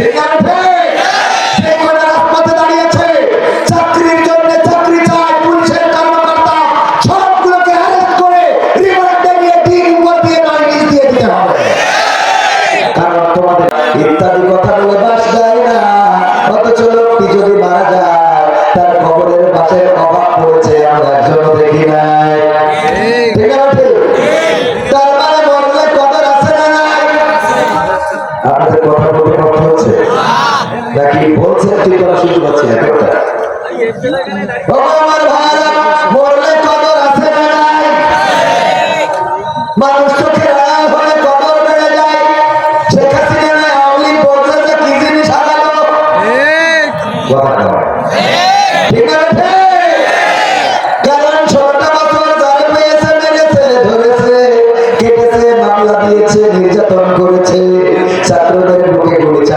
ঠিক হচ্ছে? নাকি বলছেন তুই করা শুরু করছি একটা ছাত্রদের বুকে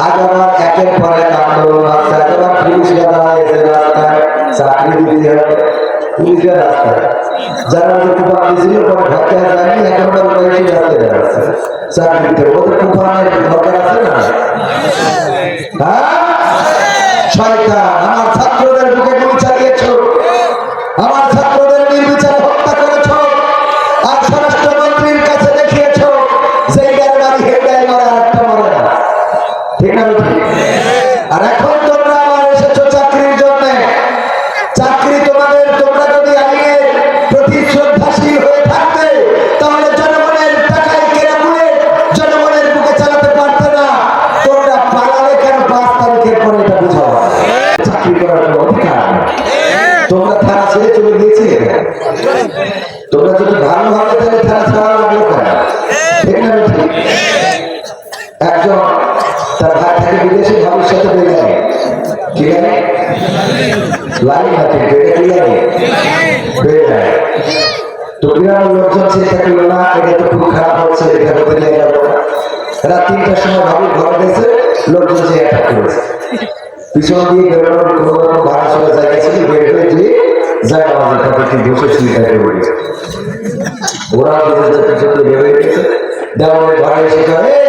আগামার একের পর এক আন্দোলন আছে আগাবার পুলিশ দাঁড়াইছে রাস্তায়, চাকরি দিতে হবে। পুলিশের রাস্তায়। যারা কুপান দিয়েছিল পরে ঢাকা যায়নি হ্যাঁ? শয়তান। একজন তার ভাই থাকে বিদেশে ভবিষ্যতে বেড়ে যায় কি জানে লাইন আছে বেড়ে কি জানে বেড়ে যায় তো বিরাট লোকজন চিন্তা করল, না, এটা তো খুব খারাপ হচ্ছে, এটা নিয়ে গেল রাত তিনটার সময় ভাবি, ঘরে গেছে, লোকজন যে অ্যাটাক করেছে। পিছন দিয়ে বেরোনোর কোনো রকম ভাড়া চলে জায়গা ছিল বের হয়ে গিয়ে যায় আমাদের কাছে কি বসে সুবিধা করে গেছে ওরা নিজেদের পিছন দিয়ে বের গেছে দেওয়ালের ঘরে এসে এই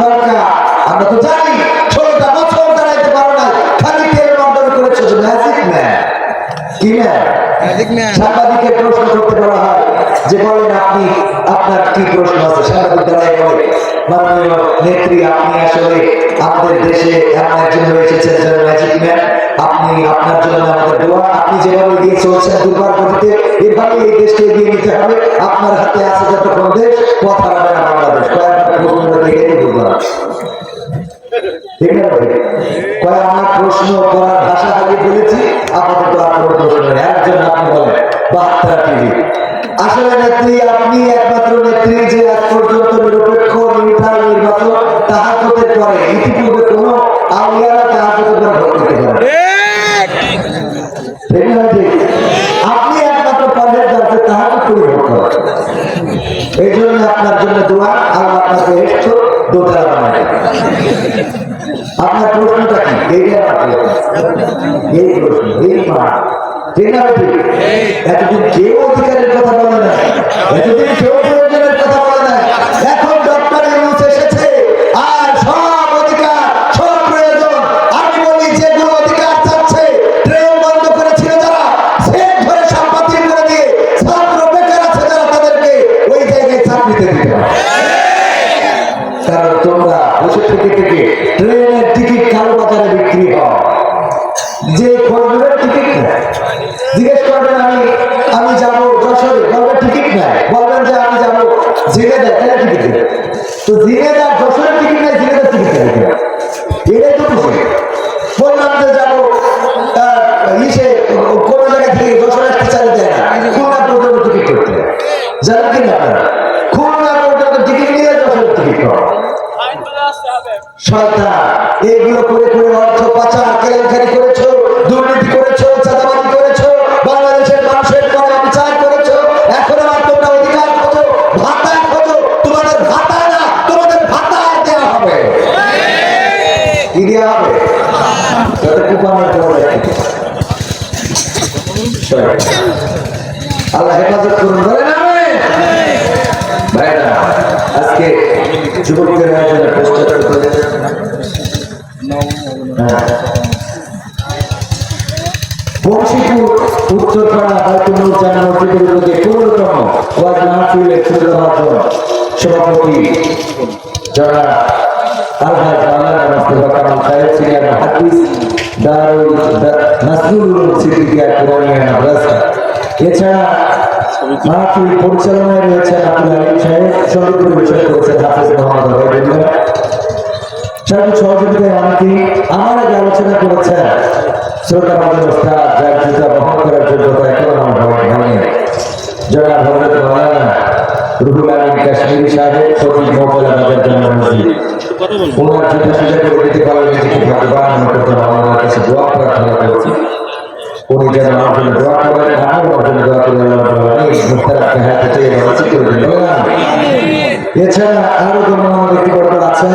দরকার। আমরা তো জানি ষোলোটা বছর দাঁড়াইতে পারো না খালি তেল বন্ধন করেছ ম্যাজিক ম্যান কি ম্যান সাংবাদিকের প্রশ্ন করতে বলা হয় যে বলেন আপনি আপনার কি প্রশ্ন আছে? সাংবাদিক দাঁড়ায় বলে মাননীয় নেত্রী আপনি আসলে আমাদের দেশে এমন একজন এসেছেন যেন ম্যাজিক ম্যান আপনি আপনার জন্য আমাদের দোয়া। আপনি যেভাবে এগিয়ে চলছেন দুর্বার গতিতে এভাবে এই দেশকে এগিয়ে নিতে হবে। আপনার হাতে আছে যতক্ষণ দেশ পথ হারাবে না বাংলাদেশ। কয়েকটা প্রশ্ন দেখে ঠিক আছে? কয় আমার প্রশ্ন করার ভাষা খালি বলেছি আপাতত আর প্রশ্ন একজন আপনি বলেন বার্তা টিভি আসলে নেত্রী আপনি একমাত্র নেত্রী যে আজ পর্যন্ত নিরপেক্ষ নির্ভর নির্বাচন তাহাজতের পরে ইতিপূর্বে কোন আউলিয়ারা তাহাজতের পরে ভোট দিতে পারে ঠিক। না ঠিক? আপনি একমাত্র পরের যাতে তাহাজ করে ভোট করেন। এই জন্য আপনার জন্য দোয়া আল্লাহ আপনাকে দোতলা আপনার প্রশ্নটা কি প্রশ্ন। এই প্রশ্ন এই মা ঠিক না এতদিন কেউ অধিকারের কথা বলে না এতদিন কেউ প্রয়োজনের কারণ তোমরা বসে থেকে থেকে ট্রেনের টিকিট কালো বাজারে বিক্রি হয়। যে খোঁজের টিকিট নেয়। জিজ্ঞেস করবেন আমি আমি যাব যশোরে। বলবেন টিকিট নেয়। বলবেন যে, আমি যাব জিনে দেয় টিকিট তো জিনে দেয় শয়তান এইগুলো করে করে অর্থ পাচার কেলেঙ্কারি করেছ? যুবকদের আয়োজনে পোস্টার করে বংশীপুর উত্তরপাড়া বাইতুল জানা মসজিদের মধ্যে পনেরোতম ওয়াজ মাহফিলের ছোট মাধ্যম সভাপতি যারা আলহাজ মাওলানা মুস্তাফা কামাল সাহেব, সিনিয়র হাদিস দারুল নাসরুল সিদ্দিকিয়া কুরানিয়া মাদ্রাসা এছাড়া মাহফিল পরিচালনায় রয়েছেন আব্দুল আলিম সাহেব সংগীত পরিবেশন করেছেন হাফিজ শ্রোতা বাদল ওস্তাদ যার জুতা বহন করার যোগ্যতা এখনও আমার ভাঙে জনাব হজরত মাওলানা রুহুল আমিন কাশ্মীরি সাহেব সচিব মোবাইল আমাদের জন্য মসজিদ। ওনার জুতা এছাড়া আরও ব্যক্তিবর্গ আছেন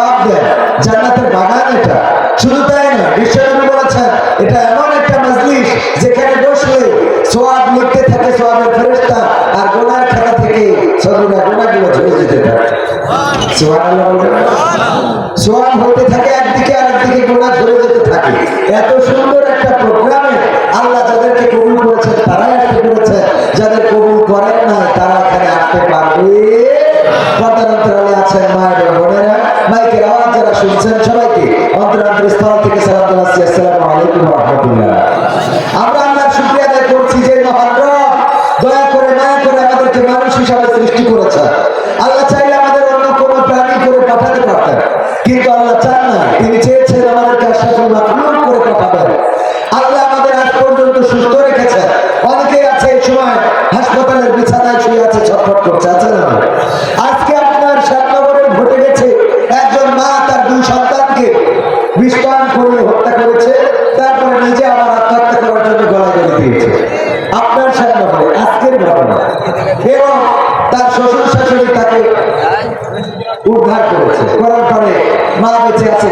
সোয়াব হতে থাকে, একদিকে আর একদিকে গোনা ধরে যেতে থাকে। এত সুন্দর একটা প্রোগ্রামে আল্লাহ যাদেরকে কবুল করেছেন, তারাই আসতে পেরেছে। যাদের কবুল করেন না তারা এখানে আসতে পারবে। পর্দানন্তরালে আছেন মায়ের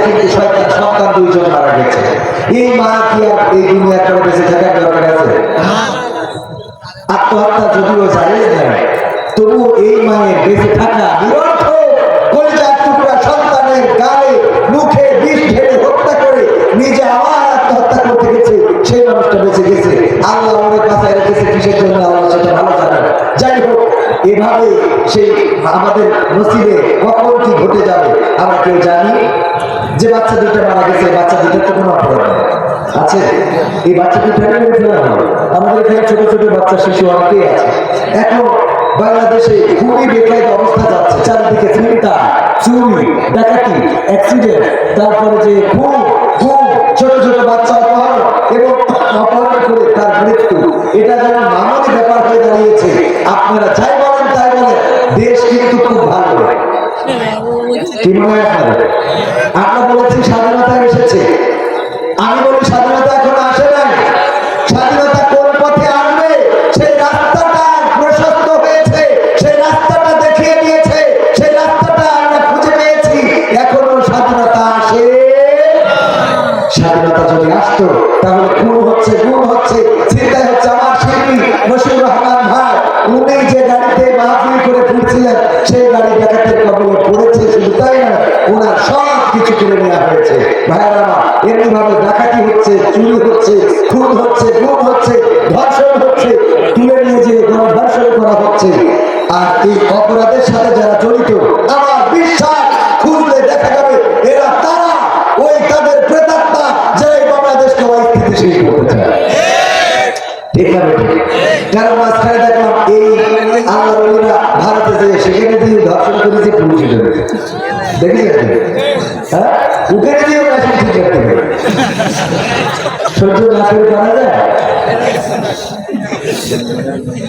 কিন্তু শয়তান সন্তান দুইজন মারা গেছে। এই মা কি আর এই দুনিয়া আছে? এই বাচ্চা দুটো ফেলা হবে আমাদের এখানে ছোট ছোট বাচ্চা শিশু অনেকেই আছে। এখন বাংলাদেশে খুবই বেকার অবস্থা যাচ্ছে। চারিদিকে চিন্তা চুরি ডাকাতি অ্যাক্সিডেন্ট তারপরে যে খুন খুন ছোট ছোট বাচ্চা অপহরণ এবং অপহরণ করে তার মৃত্যু। এটা যেন মানবিক ব্যাপার হয়ে দাঁড়িয়েছে। আপনারা যাই বলেন তাই বলেন। দেশ কিন্তু খুব ভালো। কি মনে হয় আপনাদের?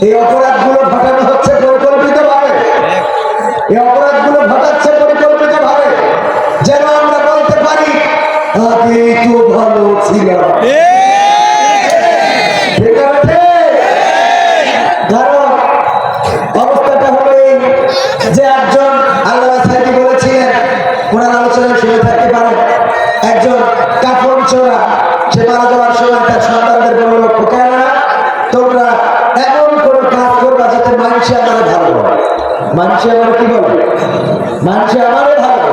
এই অপরাধগুলো ঘটানো হচ্ছে পরিকল্পিত ভাবে। এই মানুষে আমার কি বলে? মানুষে আমারে ভালো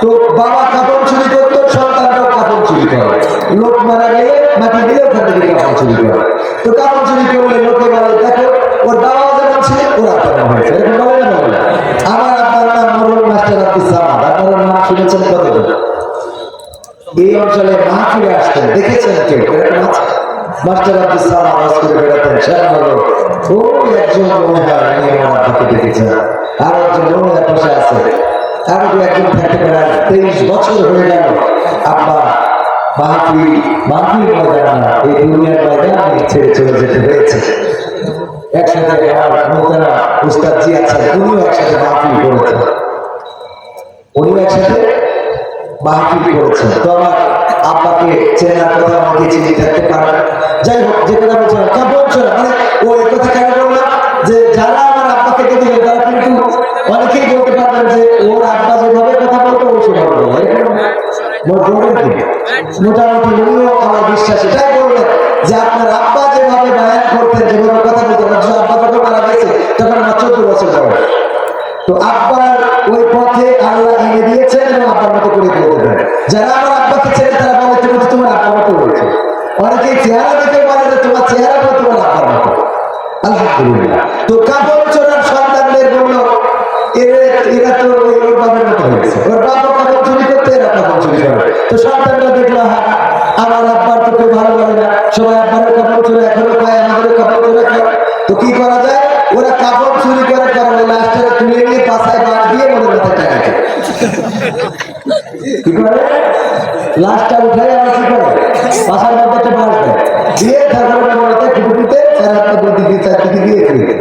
তো বাবা কাপড় চুরি করতো, সন্তানরাও কাপড় চুরি করে। লোক মারা গেলে মাটি দিলে ওখান কাপড় চুরি করে। তো কাপড় চুরি করলে লোকে বলে, দেখো, ওর বাবাও যেমন ছিল, ওরা তেমন হয়েছে। এরকম বলে। না আমার আপনার নাম মরুল মাস্টার আব্দুল সামাদ। আপনারা নাম শুনেছেন কতজন? এই অঞ্চলে মাহফিলে আসতেন, দেখেছেন কেউ? মাস্টার আব্দুল আওয়াজ করে বেড়াতেন স্যার একজন হয় উনি আমার দেখেছেন আর একজন তেইশ বছর হয়ে গেল আপনার মাহফিল মাহফিল ময়দান না চলে যেতে হয়েছে একসাথে আমার মোহতারা উস্তাদ জি আছেন উনিও একসাথে মাহফিল করেছেন। উনিও একসাথে মাহফিল আব্বাকে চেনার কথা আমাকে চিনি থাকতে পারে যাই হোক যে কথা বলছিলাম তা বলছো না মানে ও কথা কেন বললাম যে যারা আমার আব্বাকে দেখে তারা কিন্তু অনেকেই বলতে পারবেন যে ওর আব্বা যেভাবে কথা বলতো, ও সেভাবে? মোটামুটি আমার বিশ্বাস লাস্টটা উঠে আবার কি করে? বাসার মধ্যে একটা বাঁশ দেয় দিয়ে তারপরে মনেতে খুঁটিতে চার হাতটা দুই দিকে চার দিকে দিয়ে ফিরে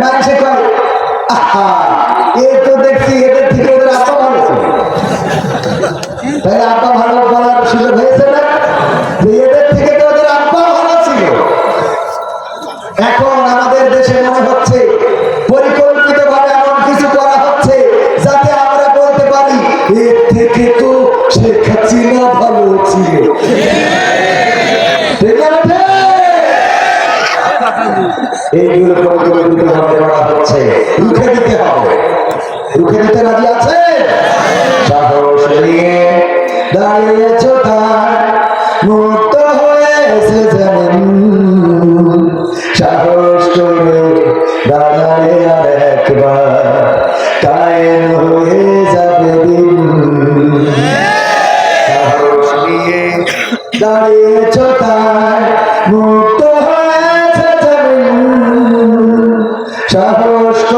মানুষে কয়? আহা! রুখে দিতে হবে। রুখে দিতে রাজি আছে সাহস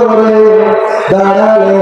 করে দাঁড়ালে